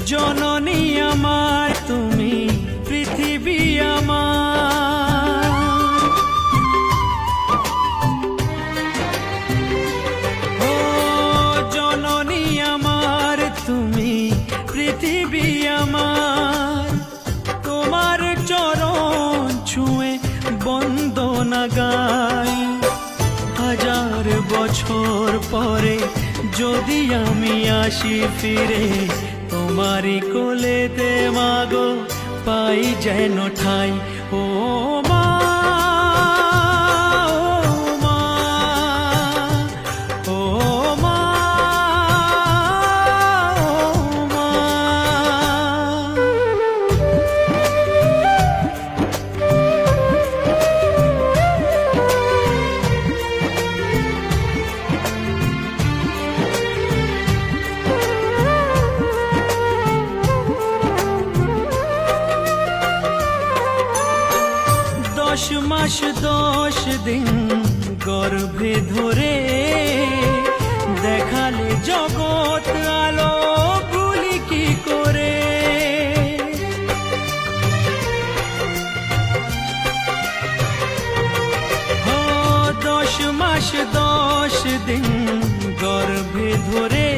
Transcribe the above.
জননী আমার তুমি পৃথিবী আমার ও জননী আমার, তুমি পৃথিবী আমার তোমার চরণ ছুঁয়ে বন্দনা গাই। হাজার বছর পরে যদি আমি আসি ফিরে তোমারই কোলেতে মাগো পাই যেন ঠাই। ও দশ মাস দশ দিন গর্ভে ধরে দেখালে জগৎ আলো গুলি কি করে? দশ মাস দশ দিন গর্ভে ধরে